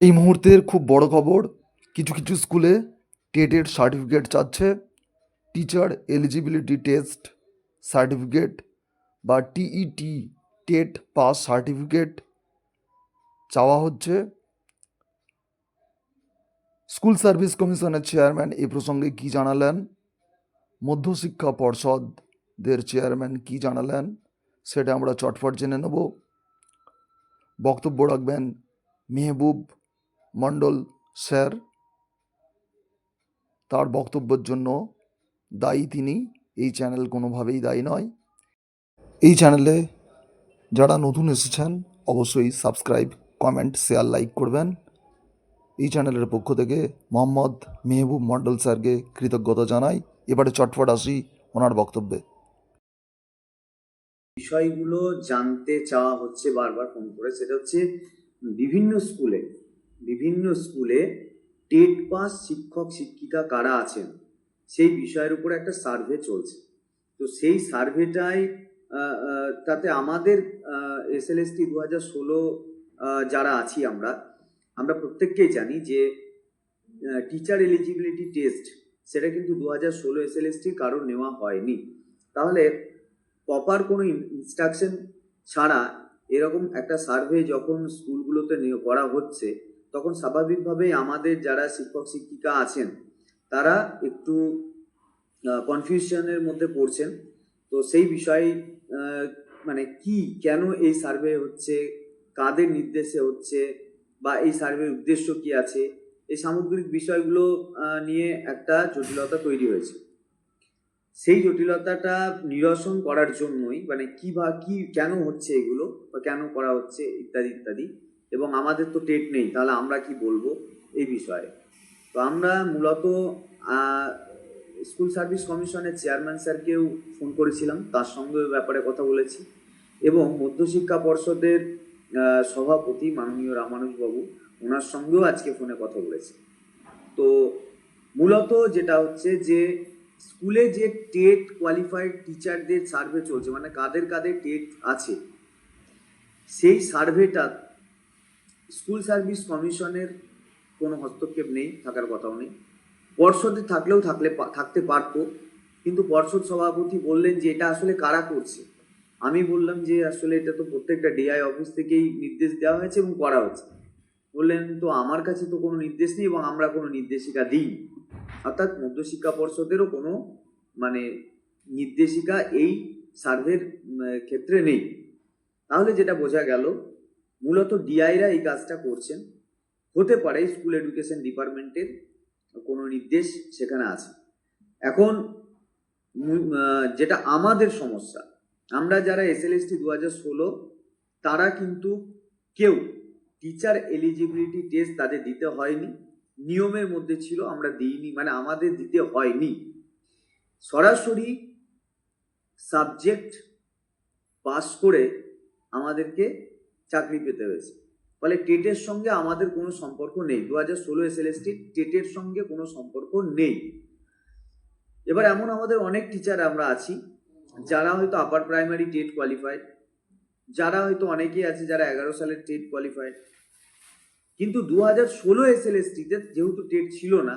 এই মুহূর্তের খুব বড় খবর, কিছু কিছু স্কুলে টেটের সার্টিফিকেট চাচ্ছে। টিচার এলিজিবিলিটি টেস্ট সার্টিফিকেট বা T E T TET pass certificate চাওয়া হচ্ছে। স্কুল সার্ভিস কমিশনের চেয়ারম্যান এ প্রসঙ্গে কি জানালেন? মধ্যশিক্ষা পর্ষদদের চেয়ারম্যান কি জানালেন? সেটা আমরা চটপট জেনে নেব। বক্তব্য রাখবেন মেহবুব মণ্ডল স্যার, তার বক্তব্যের জন্য দায়ী তিনি। এই চ্যানেল কোনোভাবেই দায়ী নয়। এই চ্যানেলে যারা নতুন এসেছেন, অবশ্যই সাবস্ক্রাইব, কমেন্ট, শেয়ার, লাইক করবেন। এই চ্যানেলের পক্ষ থেকে মোহাম্মদ মেহবুব মণ্ডল স্যারকে কৃতজ্ঞতা জানাই। এবারে চটপট আসি ওনার বক্তব্যে। বিষয়গুলো জানতে চাওয়া হচ্ছে বারবার ফোন করে। সেটা হচ্ছে বিভিন্ন স্কুলে বিভিন্ন স্কুলে টেট পাস শিক্ষক, শিক্ষিকা কারা আছেন, সেই বিষয়ের উপরে একটা সার্ভে চলছে। তো সেই সার্ভেটাই তাতে আমাদের এস এল এস টি দু হাজার ষোলো যারা আছি আমরা আমরা প্রত্যেককেই জানি যে টিচার এলিজিবিলিটি টেস্ট সেটা কিন্তু দু হাজার ষোলো এস এল এস টি কারোর নেওয়া হয়নি। তাহলে প্রপার কোনো ইনস্ট্রাকশন ছাড়া এরকম একটা সার্ভে যখন স্কুলগুলোতে করা হচ্ছে তখন স্বাভাবিকভাবেই আমাদের যারা শিক্ষক, শিক্ষিকা আছেন, তারা একটু কনফিউশনের মধ্যে পড়ছেন। তো সেই বিষয়ে মানে কি, কেন এই সার্ভে হচ্ছে, কাদের নির্দেশে হচ্ছে, বা এই সার্ভের উদ্দেশ্য কি আছে, এই সামগ্রিক বিষয়গুলো নিয়ে একটা জটিলতা তৈরি হয়েছে। সেই জটিলতাটা নিরসন করার জন্যই মানে কি বা কি, কেন হচ্ছে এগুলো, বা কেন করা হচ্ছে, ইত্যাদি ইত্যাদি এবং আমাদের তো টেট নেই, তাহলে আমরা কি বলব এই বিষয়ে? তো আমরা মূলত স্কুল সার্ভিস কমিশনের চেয়ারম্যান স্যারকেও ফোন করেছিলাম, তার সঙ্গে ব্যাপারে কথা বলেছি এবং মধ্যশিক্ষা পর্ষদের সভাপতি মাননীয় রামানুজবাবু, ওনার সঙ্গেও আজকে ফোনে কথা বলেছি। তো মূলত যেটা হচ্ছে যে স্কুলে যে টেট কোয়ালিফাইড টিচারদের সার্ভে চলছে মানে কাদের কাদের টেট আছে, সেই সার্ভেটা স্কুল সার্ভিস কমিশনের কোনো হস্তক্ষেপ নেই, থাকার কথাও নেই। পর্ষদে থাকলেও থাকলে থাকতে পারতো, কিন্তু পর্ষদ সভাপতি বললেন যে এটা আসলে কারা করছে? আমি বললাম যে আসলে এটা তো প্রত্যেকটা ডিআই অফিস থেকেই নির্দেশ দেওয়া হয়েছে এবং করা হচ্ছে। বললেন, তো আমার কাছে তো কোনো নির্দেশ নেই এবং আমরা কোনো নির্দেশিকা দিই অর্থাৎ মধ্যশিক্ষা পর্ষদেরও কোনো মানে নির্দেশিকা এই সার্ভের ক্ষেত্রে নেই। তাহলে যেটা বোঝা গেল মূলত ডিআইরা এই কাজটা করছেন। হতে পারে স্কুল এডুকেশন ডিপার্টমেন্টের কোনো নির্দেশ সেখানে আছে। এখন যেটা আমাদের সমস্যা, আমরা যারা এস এল এস টি দু হাজার ষোলো, তারা কিন্তু কেউ টিচার এলিজিবিলিটি টেস্ট তাদের দিতে হয়নি। নিয়মের মধ্যে ছিল, আমরা দিইনি মানে আমাদের দিতে হয়নি। সরাসরি সাবজেক্ট পাস করে আমাদেরকে চাকরি পেতে হয়েছে। ফলে টেটের সঙ্গে আমাদের কোনো সম্পর্ক নেই। দু হাজার ষোলো এস এল এস টেটের সঙ্গে কোনো সম্পর্ক নেই। এবার এমন আমাদের অনেক টিচার আমরা আছি, যারা হয়তো আপার প্রাইমারি টেট কোয়ালিফাইড যারা হয়তো অনেকেই আছে যারা এগারো সালের টেট কোয়ালিফাইড কিন্তু দু হাজার ষোলো এস এল এস টিতে যেহেতু টেট ছিল না,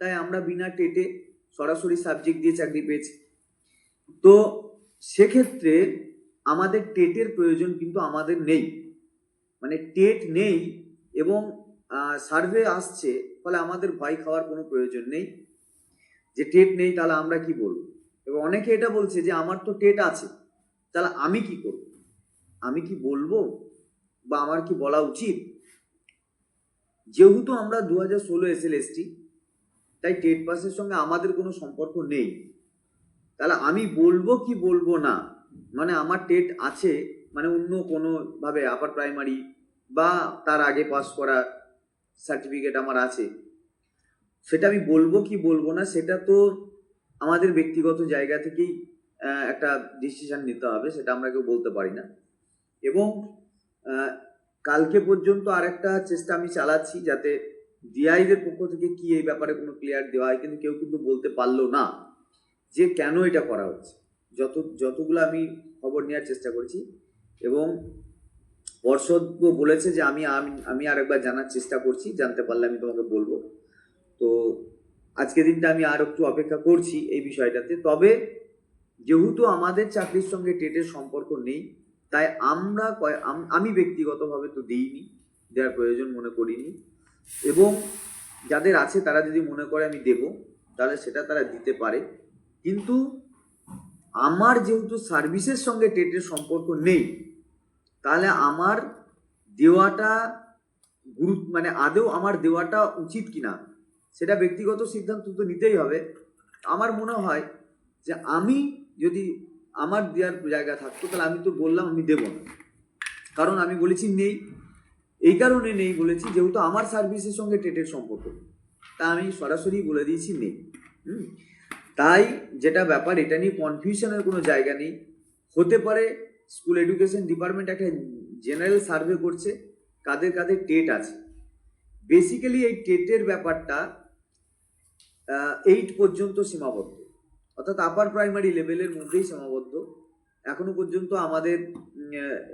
তাই আমরা বিনা টেটে সরাসরি সাবজেক্ট দিয়ে চাকরি পেয়েছি। তো সেক্ষেত্রে আমাদের টেটের প্রয়োজন কিন্তু আমাদের নেই। মানে টেট নেই এবং সার্ভে আসছে, ফলে আমাদের ভয় খাওয়ার কোনো প্রয়োজন নেই। যে টেট নেই তাহলে আমরা কি বলব? এবং অনেকে এটা বলছে যে, আমার তো টেট আছে, তাহলে আমি কি করব? আমি কি বলব? বা আমার কি বলা উচিত? যেহেতু আমরা দু হাজার ষোলো এস এল এসটি তাই টেট পাসের সঙ্গে আমাদের কোনো সম্পর্ক নেই। তাহলে আমি বলব কি বলব না? মানে আমার টেট আছে মানে অন্য কোনোভাবে আপার প্রাইমারি বা তার আগে পাস করা সার্টিফিকেট আমার আছে। সেটা আমি বলব কি বলব না, সেটা তো আমাদের ব্যক্তিগত জায়গা থেকেই একটা ডিসিশন নিতে হবে, সেটা আমরা কেউ বলতে পারি না। এবং কালকে পর্যন্ত আরেকটা চেষ্টা আমি চালাচ্ছি যাতে ডিআইদের পক্ষ থেকে কি এই ব্যাপারে কোনো ক্লিয়ার দেওয়া হয়, কিন্তু কেউ কিন্তু বলতে পারল না যে কেন এটা করা হচ্ছে। যত, যতগুলো আমি খবর নেওয়ার চেষ্টা করেছি এবং পর্ষদ বলেছে যে আমি, আমি- আরেকবার জানার চেষ্টা করছি, জানতে পারলে আমি তোমাকে বলব। তো আজকে দিনটা আমি আর একটু অপেক্ষা করছি এই বিষয়টাতে। তবে যেহেতু আমাদের চাকরির সঙ্গে টেটের সম্পর্ক নেই, তাই আমরা আমি ব্যক্তিগতভাবে তো দিইনি, দেওয়ার প্রয়োজন মনে করিনি। এবং যাদের আছে তারা যদি মনে করে আমি দেব, তাহলে সেটা তারা দিতে পারে। কিন্তু আমার যেহেতু সার্ভিসের সঙ্গে টেটের সম্পর্ক নেই, তাহলে আমার দেওয়াটা গুরুত্ব মানে আদেও আমার দেওয়াটা উচিত কিনা, সেটা ব্যক্তিগত সিদ্ধান্ত তো নিতেই হবে। আমার মনে হয় যে আমি যদি আমার দেওয়ার জায়গা থাকতো, তাহলে আমি তো বললাম আমি দেবো না। কারণ আমি বলেছি নেই। এই কারণে নেই বলেছি যেহেতু আমার সার্ভিসের সঙ্গে টেটের সম্পর্ক তা আমি সরাসরি বলে দিয়েছি নেই। হুম। তাই যেটা ব্যাপার, এটা নিয়ে কনফিউশনের কোনো জায়গা নেই। হতে পারে স্কুল এডুকেশন ডিপার্টমেন্ট একটা জেনারেল সার্ভে করছে, কাদের কাদের টেট আছে। বেসিক্যালি এই টেটের ব্যাপারটা এইট পর্যন্ত সীমাবদ্ধ। অর্থাৎ আপার প্রাইমারি লেভেলের মধ্যেই সীমাবদ্ধ। এখনও পর্যন্ত আমাদের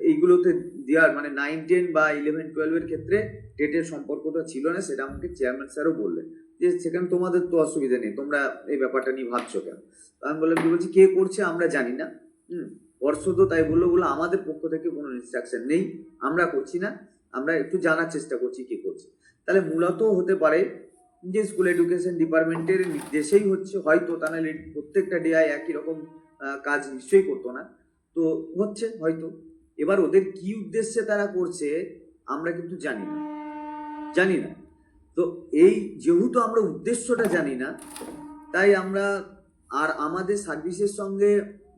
এইগুলোতে দেওয়ার মানে নাইন টেন বা ইলেভেন টুয়েলভের ক্ষেত্রে টেটের সম্পর্কটা ছিল না, সেটা আমাকে চেয়ারম্যান স্যারও বললেন। যে সেখানে তোমাদের তো অসুবিধা নেই, তোমরা এই ব্যাপারটা নিয়ে ভাবছ কেন? আমি বললাম কি বলছি, কে করছে আমরা জানি না। হুম পর্ষদও তাই বলল বলে আমাদের পক্ষ থেকে কোনো ইনস্ট্রাকশন নেই, আমরা করছি না, আমরা একটু জানার চেষ্টা করছি কে করছে। তাহলে মূলত হতে পারে যে স্কুল এডুকেশন ডিপার্টমেন্টের নির্দেশেই হচ্ছে, হয়তো তা নাহলে প্রত্যেকটা ডিআই একই রকম কাজ নিশ্চয়ই করতো না। তো হচ্ছে, হয়তো। এবার ওদের কি উদ্দেশ্যে তারা করছে, আমরা কিন্তু জানি না। জানি না। তো এই যেহেতু আমরা উদ্দেশ্যটা জানি না, তাই আমরা আর আমাদের সার্ভিসের সঙ্গে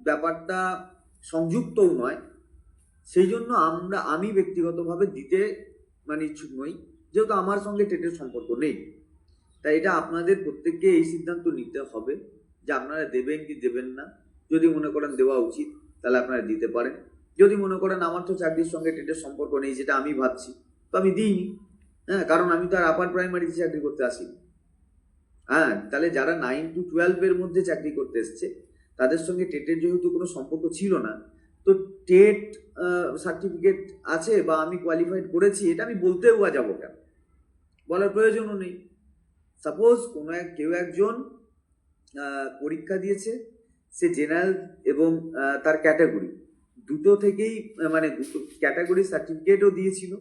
ব্যাপারটা সংযুক্তও নয়। সেই জন্য আমরা, আমি ব্যক্তিগতভাবে দিতে মানে ইচ্ছুক নই, যেহেতু আমার সঙ্গে টেটের সম্পর্ক নেই। তাই এটা আপনাদের প্রত্যেককে এই সিদ্ধান্ত নিতে হবে যে আপনারা দেবেন কি দেবেন না। যদি মনে করেন দেওয়া উচিত, তাহলে আপনারা দিতে পারেন। যদি মনে করেন আমার তো চাকরির সঙ্গে টেটের সম্পর্ক নেই, যেটা আমি ভাবছি, তো আমি দিইনি। হ্যাঁ কারণ আমি তো আর আপার প্রাইমারিতে চাকরি করতে আসিনি। হ্যাঁ তাহলে যারা নাইন টু টুয়েলভের মধ্যে চাকরি করতে এসছে, তাদের সঙ্গে টেটের যেহেতু কোনো সম্পর্ক ছিল না, তো টেট সার্টিফিকেট আছে বা আমি কোয়ালিফাইড করেছি, এটা আমি বলতেও যাব কেন? বলার প্রয়োজনও নেই। সাপোজ কোনো এক, কেউ একজন পরীক্ষা দিয়েছে, সে জেনারেল এবং তার ক্যাটাগরি দুটো থেকেই মানে দুটো ক্যাটাগরি সার্টিফিকেটও দিয়েছিল।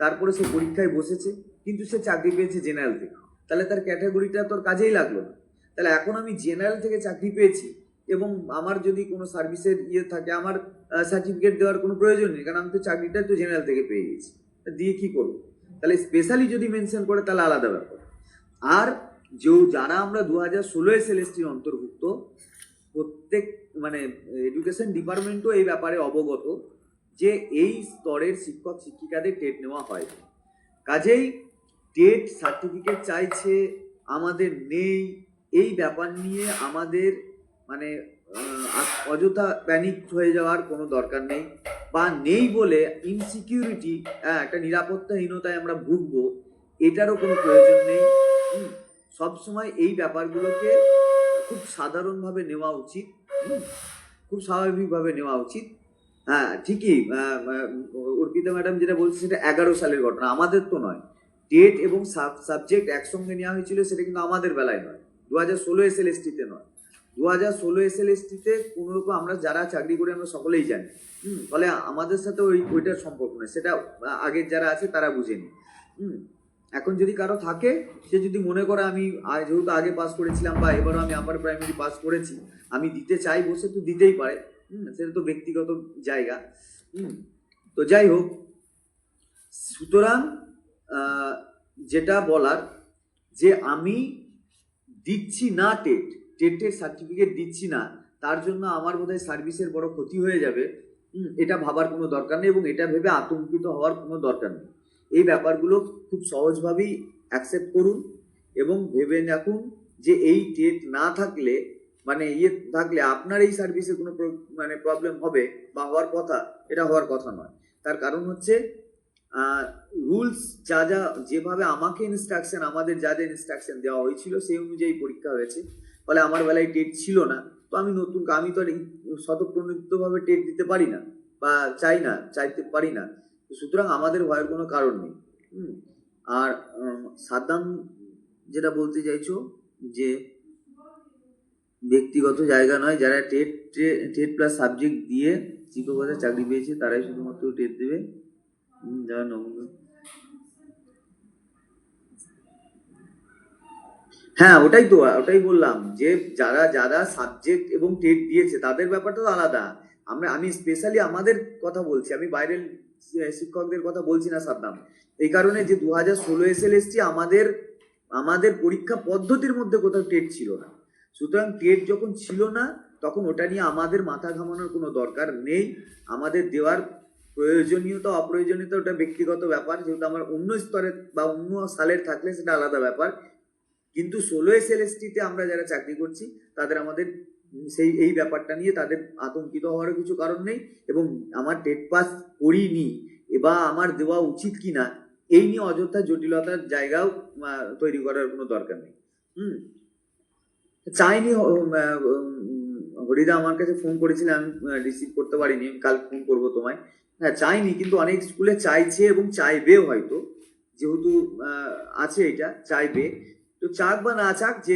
তারপরে সে পরীক্ষায় বসেছে, কিন্তু সে চাকরি পেয়েছে জেনারেল থেকে। তাহলে তার ক্যাটাগরিটা তোর কাজেই লাগল না। তাহলে এখন আমি জেনারেল থেকে চাকরি পেয়েছি এবং আমার যদি কোনো সার্ভিসের ইয়ে থাকে, আমার সার্টিফিকেট দেওয়ার কোনো প্রয়োজন নেই, কারণ আমি তো চাকরিটা তো জেনারেল থেকে পেয়ে গেছি। দিয়ে কি করব? তাহলে স্পেশালি যদি মেনশন করে, তাহলে আলাদা ব্যাপার। আর যে যারা আমরা দু হাজার ষোলো এস এল অন্তর্ভুক্ত, প্রত্যেক মানে এডুকেশন ডিপার্টমেন্টও এই ব্যাপারে অবগত। যে এই স্তরের শিক্ষক শিক্ষিকাদের টেট নেওয়া হয়। কাজেই টেট সার্টিফিকেট চাইছে, আমাদের নেই, এই ব্যাপার নিয়ে আমাদের মানে অযথা প্যানিক হয়ে যাওয়ার কোনো দরকার নেই বা নেই বলে ইনসিকিউরিটি হ্যাঁ একটা নিরাপত্তাহীনতায় আমরা ভুগবো, এটারও কোনো প্রয়োজন নেই। সবসময় এই ব্যাপারগুলোকে খুব সাধারণভাবে নেওয়া উচিত। খুব স্বাভাবিকভাবে নেওয়া উচিত। হ্যাঁ ঠিকই। অর্পিতা ম্যাডাম যেটা বলছে সেটা এগারো সালের ঘটনা। আমাদের তো নয়। টেট এবং সাবজেক্ট একসঙ্গে নেওয়া হয়েছিল, সেটা কিন্তু আমাদের বেলায় নয়। দু হাজার ষোলো এস এল এসটিতে নয়। দু হাজার ষোলো এস এল এসটিতে কোনো রকম আমরা যারা চাকরি করি, আমরা সকলেই জানি। হুম, ফলে আমাদের সাথে ওই, ওইটার সম্পর্ক নেই সেটা আগের যারা আছে, তারা বুঝেনি। হুম, এখন যদি কারও থাকে, সে যদি মনে করে আমি যেহেতু আগে পাস করেছিলাম বা এবারও আমি আপার প্রাইমারি পাস করেছি, আমি দিতে চাই বসে তো দিতেই পারে। সেটা তো ব্যক্তিগত জায়গা। হুম, তো যাই হোক, সুতরাং যেটা বলার যে আমি দিচ্ছি না টেট, টেটের সার্টিফিকেট দিচ্ছি না, তার জন্য আমার বোধহয় সার্ভিসের বড় ক্ষতি হয়ে যাবে। এটা ভাবার কোনো দরকার নেই এবং এটা ভেবে আতঙ্কিত হওয়ার কোনো দরকার নেই। এই ব্যাপারগুলো খুব সহজভাবেই অ্যাকসেপ্ট করুন এবং ভেবে রাখুন যে এই টেট না থাকলে মানে ইয়ে থাকলে আপনার এই সার্ভিসে কোনো মানে প্রবলেম হবে বা হওয়ার কথা, এটা হওয়ার কথা নয়। তার কারণ হচ্ছে রুলস যা যা, যেভাবে আমাকে ইনস্ট্রাকশন আমাদের যা যা ইনস্ট্রাকশন দেওয়া হয়েছিল সেই অনুযায়ী পরীক্ষা হয়েছে। ফলে আমার বেলায় টেট ছিল না। তো আমি নতুন, আমি তো আর স্বতঃপ্রণোদিতভাবে টেট দিতে পারি না বা চাই না, চাইতে পারি না। সুতরাং আমাদের ভয়ের কোনো কারণ নেই। আর সাদ্দাম যেটা বলতে চাইছো যে ব্যক্তিগত জায়গা নয়, যারা টেট টেট প্লাস সাবজেক্ট দিয়ে শিক্ষকতার চাকরি পেয়েছে, তারাই শুধুমাত্র টেট দেবে। যারা নবম হ্যাঁ ওটাই তো, ওটাই বললাম যে যারা যারা সাবজেক্ট এবং টেট দিয়েছে, তাদের ব্যাপারটা তো আলাদা। আমরা, আমি স্পেশালি আমাদের কথা বলছি, আমি বাইরের শিক্ষকদের কথা বলছি না, সাদ্দাম। এই কারণে যে দু হাজার ষোলো এসএলএসটি আমাদের আমাদের পরীক্ষা পদ্ধতির মধ্যে কোথাও টেট ছিল না। সুতরাং টেট যখন ছিল না, তখন ওটা নিয়ে আমাদের মাথা ঘামানোর কোনো দরকার নেই। আমাদের দেওয়ার প্রয়োজনীয়তা, অপ্রয়োজনীয়তা ওটা ব্যক্তিগত ব্যাপার। যেহেতু আমার অন্য স্তরের বা অন্য সালের থাকলে সেটা আলাদা ব্যাপার। কিন্তু ষোলো এসএলএসটিতে আমরা যারা চাকরি করছি, তাদের আমাদের সেই, এই ব্যাপারটা নিয়ে তাদের আতঙ্কিত হওয়ারও কিছু কারণ নেই এবং আমার টেট পাস করিনি বা আমার দেওয়া উচিত কি না এই নিয়ে অযথা জটিলতার জায়গাও তৈরি করার কোনো দরকার নেই। হুম? চাইনি হরিদা আমার কাছে ফোন করেছিল, আমি রিসিভ করতে পারিনি, আমি কাল ফোন করব তোমায়। হ্যাঁ চাইনি, কিন্তু অনেক স্কুলে চাইছে এবং চাইবেও হয়তো। যেহেতু আছে এটা, চাইবে। তো চাক বা না চাক, যে